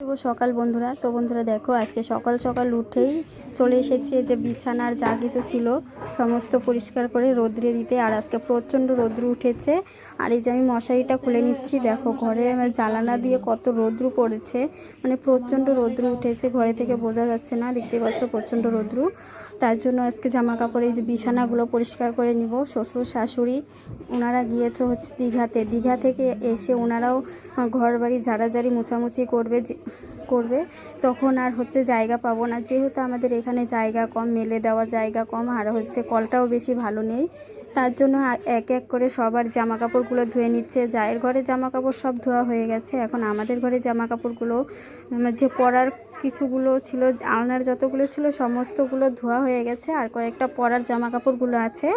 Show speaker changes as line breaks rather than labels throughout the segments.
শুভ সকাল বন্ধুরা। তো বন্ধুরা দেখো, আজকে সকাল সকাল উঠেই চলে এসেছি যে বিছানার যা কিছু ছিল, সমস্ত পরিষ্কার করে রোদ্রে দিতে। আর আজকে প্রচণ্ড রোদ্র উঠেছে। আর এই যে আমি মশারিটা খুলে নিচ্ছি, দেখো ঘরে জ্বালানা দিয়ে কত রোদ্র পড়েছে। মানে প্রচণ্ড রোদ্র উঠেছে, ঘরে থেকে বোঝা যাচ্ছে না। দেখতে পাচ্ছ প্রচণ্ড রৌদ্র। তার জন্য আজকে জামা কাপড়ে যে বিছানাগুলো পরিষ্কার করে নিব। শ্বশুর, শাশুড়ি, ওনারা গিয়েছে হচ্ছে দীঘাতে। দীঘা থেকে এসে ওনারাও ঘর বাড়ি ঝাড়াঝাড়ি মোছামুছি করবে করবে। তখন আর হচ্ছে জায়গা পাবো না। যেহেতু আমাদের এখানে জায়গা কম, মেলে দেওয়া জায়গা কম, আর হচ্ছে কলটাও বেশি ভালো নেই। তার জন্য এক এক করে সবার জামা কাপড়গুলো ধুয়ে নিচ্ছে। জায়ের ঘরে জামা কাপড় সব ধোয়া হয়ে গেছে। এখন আমাদের ঘরে জামা কাপড়গুলো যে পরার কিছুগুলো ছিল, আলনার যতগুলো ছিল, সমস্তগুলো ধোয়া হয়ে গেছে। আর কয়েকটা পরার জামা কাপড়গুলো আছে।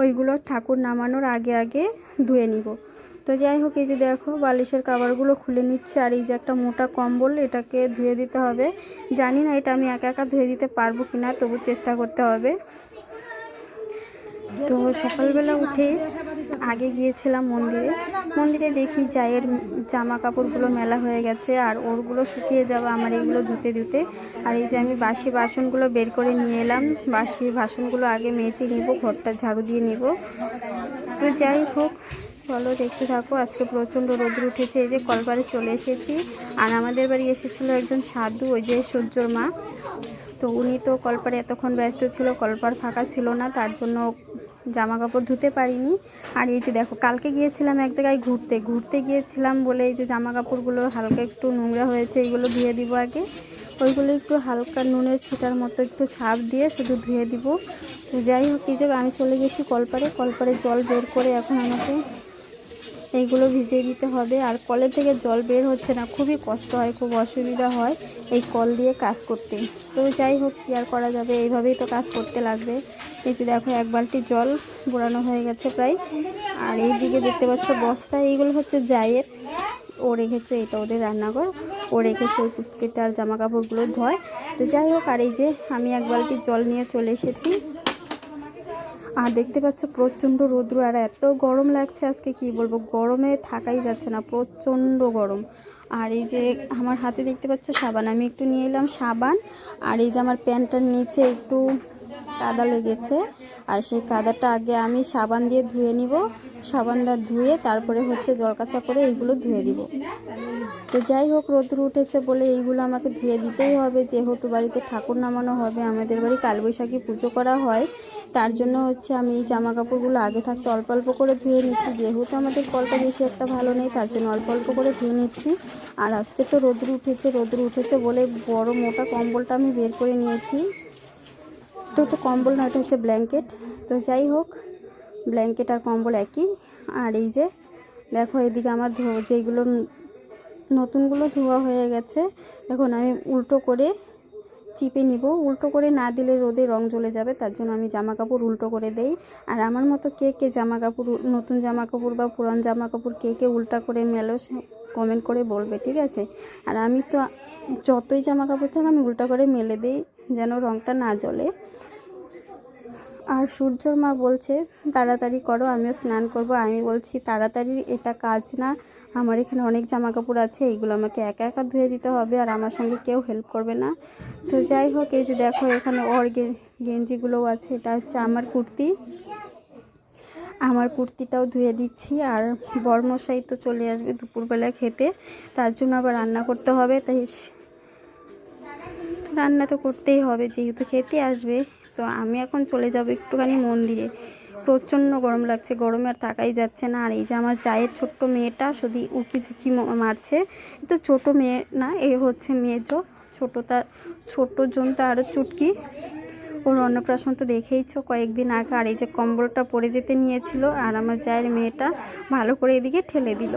ওইগুলো ঠাকুর নামানোর আগে আগে ধুয়ে নিব। তো যাই হোক, এই যে দেখো, বালিশের কাভারগুলো খুলে নিচ্ছে। আর এই যে একটা মোটা কম্বল, এটাকে ধুয়ে দিতে হবে। জানি না এটা আমি একা একা ধুয়ে দিতে পারব কি না তবু চেষ্টা করতে হবে। তো সকালবেলা উঠে আগে গিয়েছিলাম মন্দিরে। মন্দিরে দেখি জায়ের জামা কাপড়গুলো মেলা হয়ে গেছে আর ওরগুলো শুকিয়ে যাওয়া আমার এগুলো ধুতে ধুতে। আর এই যে আমি বাসি বাসনগুলো বের করে নিয়ে এলাম। বাসি বাসনগুলো আগে মেজে নিব, ঘরটা ঝাড়ু দিয়ে নিব। তো যাই হোক, চলো দেখতে থাকো। আজকে প্রচণ্ড রোদ্র উঠেছে, এই যে কলপারে চলে এসেছি। আর আমাদের বাড়ি এসেছিল একজন সাধু, ওই যে সূর্যর মা। তো উনি তো কলপারে এতক্ষণ ব্যস্ত ছিল, কলপার ফাঁকা ছিল না, তার জন্য জামা কাপড় ধুতে পারিনি। আর এই যে দেখো, কালকে গিয়েছিলাম এক জায়গায় ঘুরতে। ঘুরতে গিয়েছিলাম বলে এই যে জামা কাপড়গুলো হালকা একটু নোংরা হয়েছে, এইগুলো ধুয়ে দিব আগে। ওইগুলো একটু হালকা নুনের ছিটার মতো একটু ছাপ দিয়ে শুধু ধুয়ে দিব। যাই হোক, এই যে আমি চলে গেছি কলপারে কলপারে জল বের করে এখন আমাকে এইগুলো ভিজিয়ে দিতে হবে। আর কলের থেকে জল বের হচ্ছে না, খুবই কষ্ট হয়, খুব অসুবিধা হয় এই কল দিয়ে কাজ করতে। তো যাই হোক, কী আর করা যাবে? এইভাবেই তো কাজ করতে লাগবে। এই যে দেখো, এক বালতি জল বোড়ানো হয়ে গেছে প্রায়। আর এই দিকে দেখতে পাচ্ছ বস্তা, এইগুলো হচ্ছে জায়ের। ও রেখেছে এটা ওদের রান্নাঘর। ও রেখেছে ওই পুস্কিটা আর জামা কাপড়গুলো ধয়। তো যাই হোক, আর এই যে আমি এক বালতি জল নিয়ে চলে এসেছি। আর দেখতে পাচ্ছ প্রচণ্ড রৌদ্র আর এত গরম লাগছে আজকে, কি বলব? গরমে থাকাই যাচ্ছে না, প্রচণ্ড গরম। আর এই যে আমার হাতে দেখতে পাচ্ছ সাবান, আমি একটু নিয়ে এলাম সাবান। আর এই যে আমার প্যান্টটার নিচে একটু কাদা লেগেছে। আর সেই কাদাটা আগে আমি সাবান দিয়ে ধুয়ে নিব। সাবান ধুয়ে তারপরে হচ্ছে জল কাচা করে এইগুলো ধুয়ে দিব। তো যাই হোক, রোদ্র উঠেছে বলে এইগুলো আমাকে ধুয়ে দিতেই হবে। যেহেতু বাড়িতে ঠাকুর নামানো হবে, আমাদের বাড়ি কালবৈশাখী পুজো করা হয়। তার জন্য হচ্ছে আমি জামা কাপড়গুলো আগে থাকতে অল্প অল্প করে ধুয়ে নিচ্ছি। যেহেতু আমাদের কলটা বেশি একটা ভালো নেই, তার জন্য অল্প অল্প করে ধুয়ে নিচ্ছি। আর আজকে তো রোদ্র উঠেছে রোদ্র উঠেছে বলে বড় মোটা কম্বলটা আমি বের করে নিয়েছি। তো তো কম্বল না হচ্ছে ব্ল্যাঙ্কেট। তো যাই হোক, ব্ল্যাঙ্কেট আর কম্বল একই। আর এই যে, দেখো এদিকে আমার যেইগুলো নতুনগুলো ধোয়া হয়ে গেছে, এখন আমি উল্টো করে চিপে নিব, উল্টো করে না দিলে রোদে রং জ্বলে যাবে, তার জন্য আমি জামা কাপড় উল্টো করে দেই। আর আমার মতো কে কে জামা কাপড় নতুন জামা কাপড় বা পুরান জামা কাপড় কে কে উল্টা করে মেলো কমেন্ট করে বলবে, ঠিক আছে? আর আমি তো যতই জামা কাপড় থাকে, আমি উল্টা করে মেলে দিই, যেন রংটা না জ্বলে। আর সূর্যর মা বলছে, তাড়াতাড়ি করো, আমিও স্নান করব। আমি বলছি, তাড়াতাড়ি, এটা কাজ না। আমার এখানে অনেক জামা কাপড় আছে, এইগুলো আমাকে একা একা ধুয়ে দিতে হবে আর আমার সঙ্গে কেউ হেল্প করবে না। তো যাই হোক, এই যে দেখো, এখানে ওর গেঞ্জিগুলোও আছে, এটা হচ্ছে আমার কুর্তি। আমার কুর্তিটাও ধুয়ে দিচ্ছি আর বরমশাই তো চলে আসবে দুপুরবেলা খেতে, তার জন্য আবার রান্না করতে হবে। তাই রান্না তো করতেই হবে, যেহেতু খেতে আসবে। তো আমি এখন চলে যাব একটুখানি মন্দিরে। প্রচণ্ড গরম লাগছে, গরমে আর থাকাই যাচ্ছে না। আর এই যে আমার চায়ের ছোট্ট মেয়েটা, শুধু উকি ঝুঁকি মারছে। তো ছোটো মেয়ে না, এ হচ্ছে মেজো। ছোটো তার ছোটোর জন্য আরও চুটকি। ওর অন্নপ্রাশন তো দেখেইছো, কয়েকদিন আগে। আর এই যে কম্বলটা পরে যেতে নিয়েছিল, আর আমার চায়ের মেয়েটা ভালো করে এদিকে ঠেলে দিল।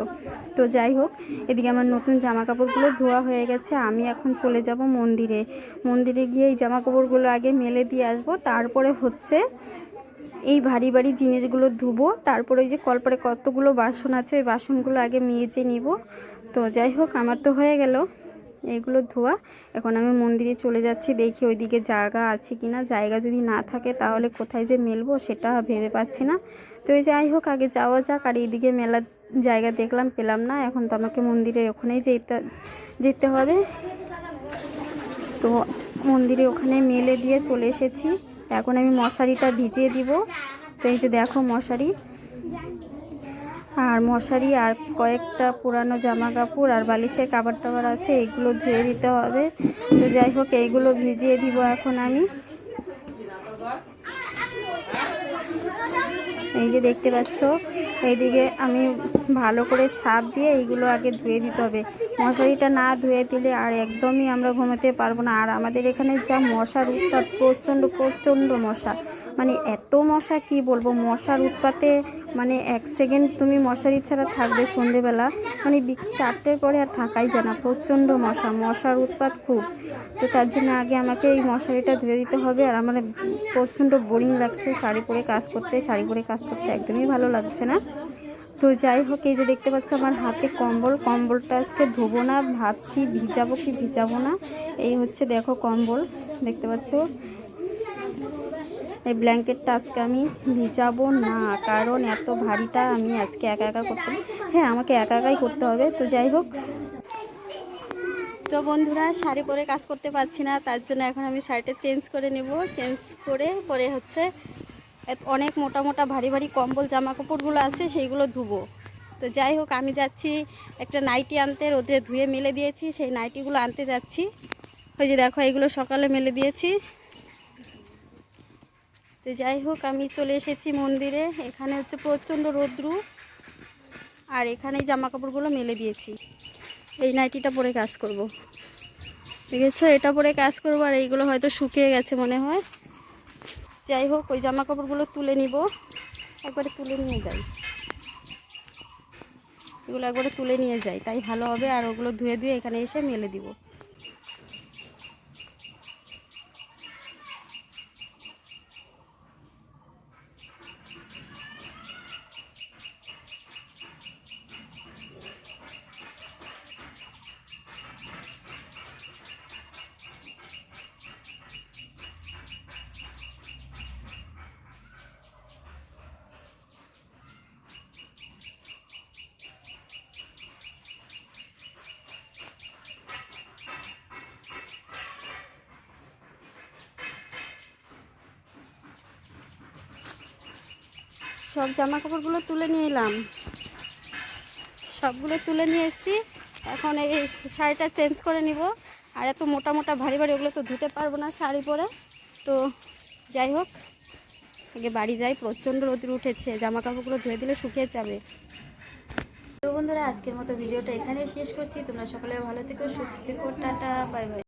তো যাই হোক, এদিকে আমার নতুন জামা কাপড়গুলো ধোয়া হয়ে গেছে। আমি এখন চলে যাব মন্দিরে। মন্দিরে গিয়ে এই জামা কাপড়গুলো আগে মেলে দিয়ে আসব। তারপরে হচ্ছে এই ভারী ভারী জিনিসগুলো ধুবো। তারপরে ওই যে কলপারে কতগুলো বাসন আছে, ওই বাসনগুলো আগে মেজে নিব। তো যাই হোক, আমার তো হয়ে গেল এইগুলো ধোয়া। এখন আমি মন্দিরে চলে যাচ্ছি, দেখি ওইদিকে জায়গা আছে কি না জায়গা যদি না থাকে, তাহলে কোথায় যে মেলবো সেটা ভেবে পাচ্ছি না। তো এই যাই হোক, আগে যাওয়া যাক, আর এইদিকে মেলা জায়গা দেখলাম, পেলাম না। এখন তো আমাকে মন্দিরের ওখানেই যেতে যেতে হবে। তো মন্দিরে ওখানে মেলে দিয়ে চলে এসেছি। এখন আমি মশারিটা ভিজিয়ে দিব। তো এই যে দেখো মশারি। আর মশারি আর কয়েকটা পুরানো জামা কাপড় আর বালিশের কাবার টাবার আছে, এগুলো ধুয়ে দিতে হবে। তো যাই হোক, এইগুলো ভিজিয়ে দিব এখন আমি। এই যে দেখতে পাচ্ছ, এইদিকে আমি ভালো করে ছাপ দিয়ে এইগুলো আগে ধুয়ে দিতে হবে। মশারিটা না ধুয়ে দিলে আর একদমই আমরা ঘুমাতে পারব না। আর আমাদের এখানে যা মশার উৎপাত, প্রচণ্ড প্রচণ্ড মশা। মানে এত মশা কি বলব? মশার উৎপাতে মানে এক সেকেন্ড তুমি মশারি ছাড়া থাকবে সন্ধেবেলা। মানে চারটের পরে আর থাকাই যায় না। প্রচণ্ড মশা, মশার উৎপাত খুব। তো তার জন্য আগে আমাকে এই মশারিটা ধুয়ে দিতে হবে। আর আমার প্রচণ্ড বোরিং লাগছে, শাড়ি পরে কাজ করতে, শাড়ি পরে কাজ করতে। একদমই ভালো লাগছে না। তো যাই হোক, এই যে দেখতে পাচ্ছ আমার হাতে কম্বল। কম্বলটা আজকে ধোবো না, ভাবছি ভিজাবো কি ভিজাবো না। এই হচ্ছে দেখো কম্বল, দেখতে পাচ্ছ? এই ব্ল্যাঙ্কেটটা আজকে আমি ভিজাবো না, কারণ এত ভারীটা আমি আজকে একা একা করতে হ্যাঁ আমাকে একা একাই করতে হবে, তো যাই হোক। তো বন্ধুরা, শাড়ি পরে কাজ করতে পারছি না, তার জন্য এখন আমি শাড়িটা চেঞ্জ করে নেব। চেঞ্জ করে পরে হচ্ছে অনেক মোটা মোটা ভারী ভারী কম্বল জামা কাপড়গুলো আছে, সেইগুলো ধুবো। তো যাই হোক, আমি যাচ্ছি একটা নাইটি আনতে, রোদে ধুয়ে মেলে দিয়েছি, সেই নাইটিগুলো আনতে যাচ্ছি। ওই যে দেখো, এগুলো সকালে মেলে দিয়েছি। তো যাই হোক, আমি চলে এসেছি মন্দিরে। এখানে হচ্ছে প্রচণ্ড রৌদ্রু, আর এখানেই জামা কাপড়গুলো মেলে দিয়েছি। এই নাইটিটা পরে কাজ করব। দেখেছ? এটা পরে কাজ করব, আর এইগুলো হয়তো শুকিয়ে গেছে মনে হয়। যাই হোক, ওই জামা কাপড়গুলো তুলে নিব। একবারে তুলে নিয়ে যাই। এগুলো একবারে তুলে নিয়ে যাই, তাই ভালো হবে। আর ওগুলো ধুয়ে ধুয়ে এখানে এসে মেলে দিব। সব জামা কাপড়গুলো তুলে নিয়ে এলাম। সবগুলো তুলে নিয়ে এসেছি। এখন এই শাড়িটা চেঞ্জ করে নিব। আর এত মোটা মোটা ভারী ভারী ওগুলো তো ধুতে পারব না শাড়ি পরে। তো যাই হোক, আগে বাড়ি যাই। প্রচণ্ড রোদ্র উঠেছে। জামা কাপড়গুলো ধুয়ে দিলে শুকিয়ে যাবে। তো বন্ধুরা, আজকের মতো ভিডিওটা এখানেই শেষ করছি। তোমরা সকলে ভালো থেকো, সুস্থ থেকো। Tata, bye bye.